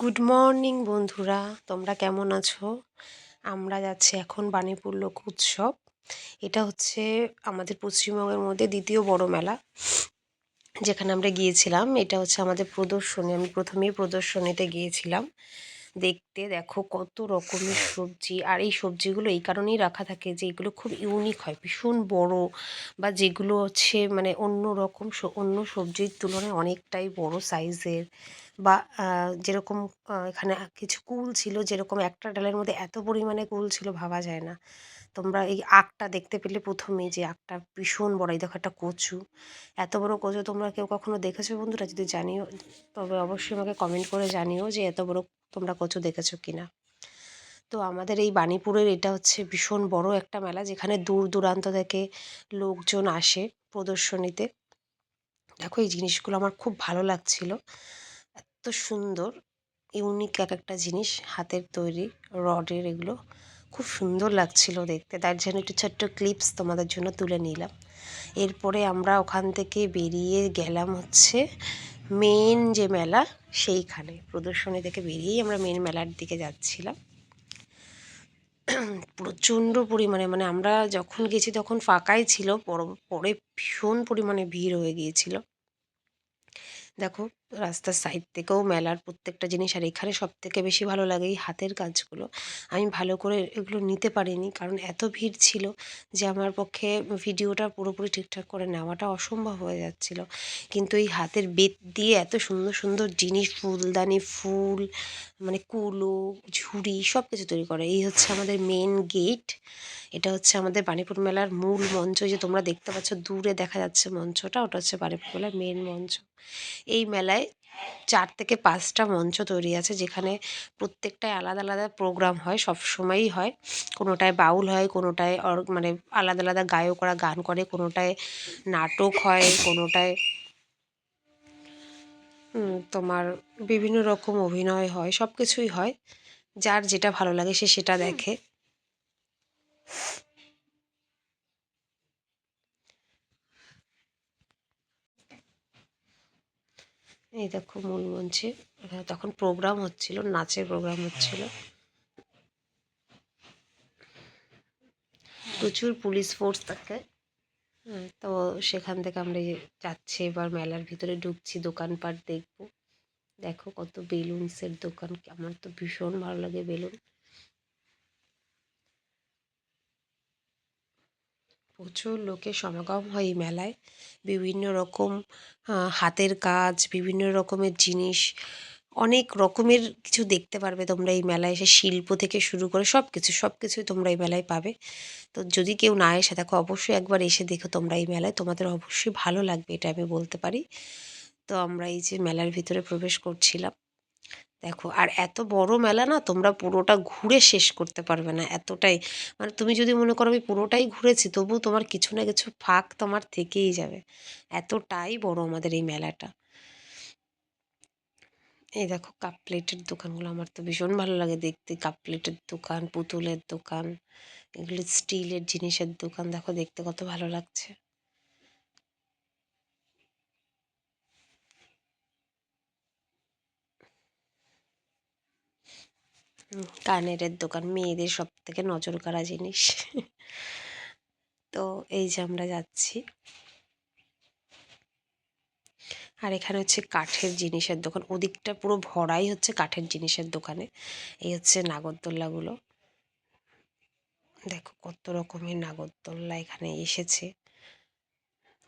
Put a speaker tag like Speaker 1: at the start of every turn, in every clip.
Speaker 1: Good morning বন্ধুরা। তোমরা কেমন আছো? আমরা যাচ্ছি এখন বাণীপুর লোক উৎসব। এটা হচ্ছে আমাদের পশ্চিমবঙ্গের মধ্যে দ্বিতীয় বড় মেলা, যেখানে আমরা গিয়েছিলাম। এটা হচ্ছে আমাদের প্রদর্শনী। আমি প্রথমেই প্রদর্শনীতে গিয়েছিলাম। দেখতে দেখো কত রকমের সবজি। আর এই সবজিগুলো এই কারণেই রাখা থাকে যে এগুলো খুব ইউনিক হয়। ভীষণ বড় বা যেগুলো হচ্ছে মানে অন্য রকম অন্য সবজির তুলনায় অনেকটাই বড় সাইজের বা যেরকম এখানে কিছু কুল ছিল যেরকম একটা ডালের মধ্যে এত পরিমাণে কুল ছিল ভাবা যায় না। তোমরা এই আখটা দেখতে পেলে প্রথমেই যে আখটা ভীষণ বড়। এই দেখো একটা কচু। এত বড় কচু তোমরা কেউ কখনো দেখেছ বন্ধুরা? যদি জানিও, তবে অবশ্যই আমাকে কমেন্ট করে জানিও যে এত বড় তোমরা কচু দেখেছ কি না তো আমাদের এই বাণীপুরের এটা হচ্ছে ভীষণ বড় একটা মেলা, যেখানে দূর দূরান্ত থেকে লোকজন আসে প্রদর্শনীতে। দেখো এই জিনিসগুলো আমার খুব ভালো লাগছিল। এত সুন্দর, ইউনিক এক একটা জিনিস, হাতের তৈরি, রডের এগুলো। খুব সুন্দর লাগছিল দেখতে। তার জন্য একটু ছোট্ট ক্লিপস তোমাদের জন্য তুলে নিলাম। এরপরে আমরা ওখান থেকে বেরিয়ে গেলাম হচ্ছে মেন যে মেলা, সেইখানে। প্রদর্শনী থেকে বেরিয়েই আমরা মেন মেলার দিকে যাচ্ছিলাম। প্রচণ্ড পরিমাণে মানে আমরা যখন গেছি তখন ফাঁকাই ছিল পরে ভীষণ পরিমাণে ভিড় হয়ে গিয়েছিল। দেখো রাস্তার সাইড থেকেও মেলার প্রত্যেকটা জিনিস আর এখানে সব থেকে বেশি ভালো লাগে এই হাতের কাজগুলো। আমি ভালো করে এগুলো নিতে পারিনি কারণ এত ভিড় ছিল যে আমার পক্ষে ভিডিওটা পুরোপুরি ঠিকঠাক করে নেওয়াটা অসম্ভব হয়ে যাচ্ছিল। কিন্তু এই হাতের বেত দিয়ে এত সুন্দর সুন্দর জিনিস, ফুলদানি, ফুল মানে কুলো, ঝুড়ি সব কিছু তৈরি করে। এই হচ্ছে আমাদের মেন গেট এটা হচ্ছে আমাদের বাণীপুর মেলার মূল মঞ্চ। যে তোমরা দেখতে পাচ্ছ, দূরে দেখা যাচ্ছে মঞ্চটা, ওটা হচ্ছে বাণীপুর মেলার মেন মঞ্চ। এই মেলায় চার থেকে পাঁচটা মঞ্চ তৈরি আছে যেখানে প্রত্যেকটায় আলাদা আলাদা প্রোগ্রাম হয় সব সময়ই হয়। কোনোটায় বাউল হয়, কোনোটায় অর মানে আলাদা আলাদা গায়করা গান করে, কোনোটায় নাটক হয়, কোনোটায় তোমার বিভিন্ন রকম অভিনয় হয় সব কিছুই হয়। যার যেটা ভালো লাগে সে সেটা দেখে। এই দেখো মূল মঞ্চে তখন প্রোগ্রাম হচ্ছিল, নাচের প্রোগ্রাম হচ্ছিল। প্রচুর পুলিশ ফোর্স থাকে। তো সেখান থেকে আমরা যাচ্ছি, এবার মেলার ভিতরে ঢুকছি, দোকানপাট দেখব। দেখো কত বেলুনসের দোকান, আমার তো ভীষণ ভালো লাগে বেলুন। প্রচুর লোকের সমাগম হয় এই মেলায়। বিভিন্ন রকম হাতের কাজ, বিভিন্ন রকমের জিনিস, অনেক রকমের কিছু দেখতে পারবে তোমরা এই মেলায়। এসে শিল্প থেকে শুরু করে সব কিছু সব কিছুই তোমরা এই মেলায় পাবে। তো যদি কেউ না এসে দেখো অবশ্যই একবার এসে দেখো তোমরা এই মেলায়। তোমাদের অবশ্যই ভালো লাগবে, এটা আমি বলতে পারি। তো আমরা এই যে মেলার ভিতরে প্রবেশ করছিলাম। দেখো, আর এত বড় মেলা না তোমরা পুরোটা ঘুরে শেষ করতে পারবে না এতটাই। মানে তুমি যদি মনে করো আমি পুরোটাই ঘুরেছি, তবু তোমার কিছু না কিছু ফাঁক তোমার থেকেই যাবে। এতটাই বড় আমাদের এই মেলাটা। এই দেখো, কাপ প্লেটের দোকানগুলো আমার তো ভীষণ ভালো লাগে দেখতে। কাপ প্লেটের দোকান, পুতুলের দোকান, এগুলো স্টিলের জিনিসের দোকান। দেখো, দেখতে কত ভালো লাগছে। কানেরের দোকান, মেয়েদের সব থেকে নজর কাড়া জিনিস। তো এই যে আমরা যাচ্ছি। আর এখানে হচ্ছে কাঠের জিনিসের দোকান। ওদিকটা পুরো ভরাই হচ্ছে কাঠের জিনিসের দোকানে। এই হচ্ছে নাগরদোল্লাগুলো। দেখো কত রকমের নাগরদোল্লা এখানে এসেছে।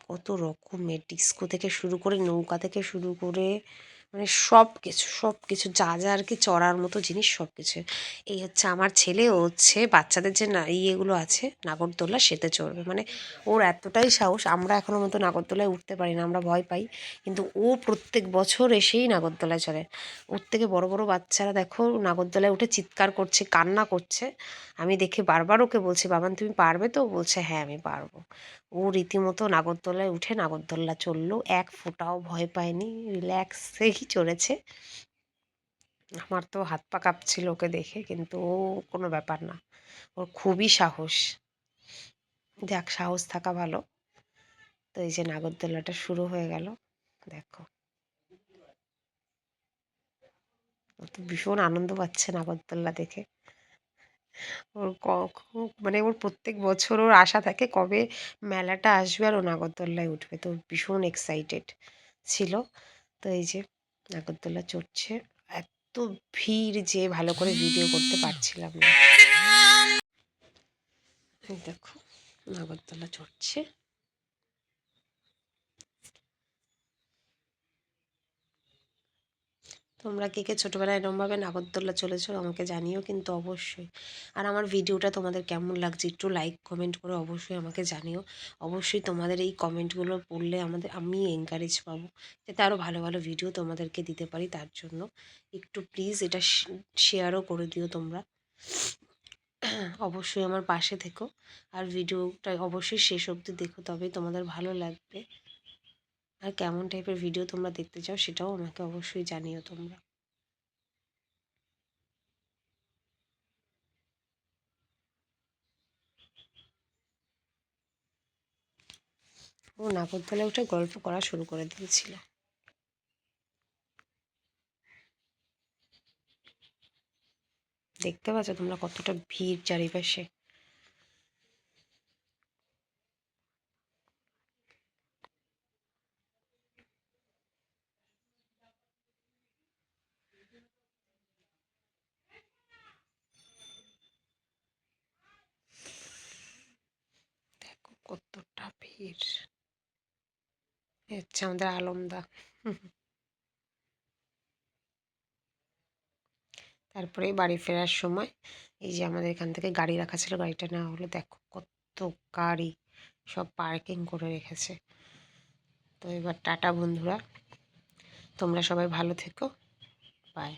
Speaker 1: কত রকমের। ডিস্কো থেকে শুরু করে, নৌকা থেকে শুরু করে মানে সব কিছু সব কিছু যা যা আর কি চড়ার মতো জিনিস সব কিছু এই হচ্ছে আমার ছেলে, ও হচ্ছে বাচ্চাদের যে না, ইয়েগুলো আছে, নাগরদোলা, সেতে চড়বে। মানে ওর এতটাই সাহস, আমরা এখনও মতো নাগরদোলায় উঠতে পারি না, আমরা ভয় পাই। কিন্তু ও প্রত্যেক বছর এসেই নাগরদোলায় চড়ে। ওর থেকে বড় বড় বাচ্চারা দেখো, নাগরদোলায় উঠে চিৎকার করছে, কান্না করছে। আমি দেখে বারবার ওকে বলছি বাবান তুমি পারবে তো? বলছে হ্যাঁ আমি পারব। ও রীতিমতো নাগরদোলায় উঠে নাগরদোল্লা চলল এক ফোঁটাও ভয় পায়নি রিল্যাক্সেই চড়েছে আমার তো হাত পা কাঁপছিল ওকে দেখে, কিন্তু ও কোনো ব্যাপার না। ওর খুবই সাহস। দেখ, সাহস থাকা ভালো। তো এই যে নাগরদোলাটা শুরু হয়ে গেল, দেখো। ও তো ভীষণ আনন্দ পাচ্ছে নাগরদোল্লা দেখে। ওর মানে ওর প্রত্যেক বছর ওর আশা থাকে কবে মেলাটা আসবে আর ও নাগরদোল্লায় উঠবে। তো ভীষণ এক্সাইটেড ছিল। তো এই যে নাগরদোল্লা চড়ছে। এত ভিড় যে ভালো করে ভিডিও করতে পারছিলাম না। দেখো নাগরদোলা চড়ছে। তোমরা কে কে ছোটোবেলায় এরমভাবে নাগরদোল্লা চলেছো আমাকে জানিও কিন্তু অবশ্যই। আর আমার ভিডিওটা তোমাদের কেমন লাগছে একটু লাইক কমেন্ট করে অবশ্যই আমাকে জানিও। অবশ্যই তোমাদের এই কমেন্টগুলো পড়লে আমাদের, আমি এনকারেজ পাবো যাতে আরও ভালো ভালো ভিডিও তোমাদেরকে দিতে পারি তার জন্য। একটু প্লিজ এটা শেয়ারও করে দিও তোমরা। অবশ্যই আমার পাশে থেকো। আর ভিডিওটা অবশ্যই শেষ অবধি দেখো, তবেই তোমাদের ভালো লাগবে। আর কেমন টাইপের ভিডিও তোমরা দেখতে চাও সেটাও আমাকে অবশ্যই জানিও তোমরা। ও নাগরদোলায় উঠে গল্প করা শুরু করে দিয়েছিল। দেখতে পাচ্ছ তোমরা কতটা ভিড় চারিপাশে দেখো কতটা ভিড় এ হচ্ছে আমাদের আলমদা তারপরে বাড়ি ফেরার সময় এই যে আমাদের এখান থেকে গাড়ি রাখা ছিল, গাড়িটা নেওয়া হলো। দেখো কত গাড়ি সব পার্কিং করে রেখেছে। তো এবার টাটা বন্ধুরা। তোমরা সবাই ভালো থেকো। বাই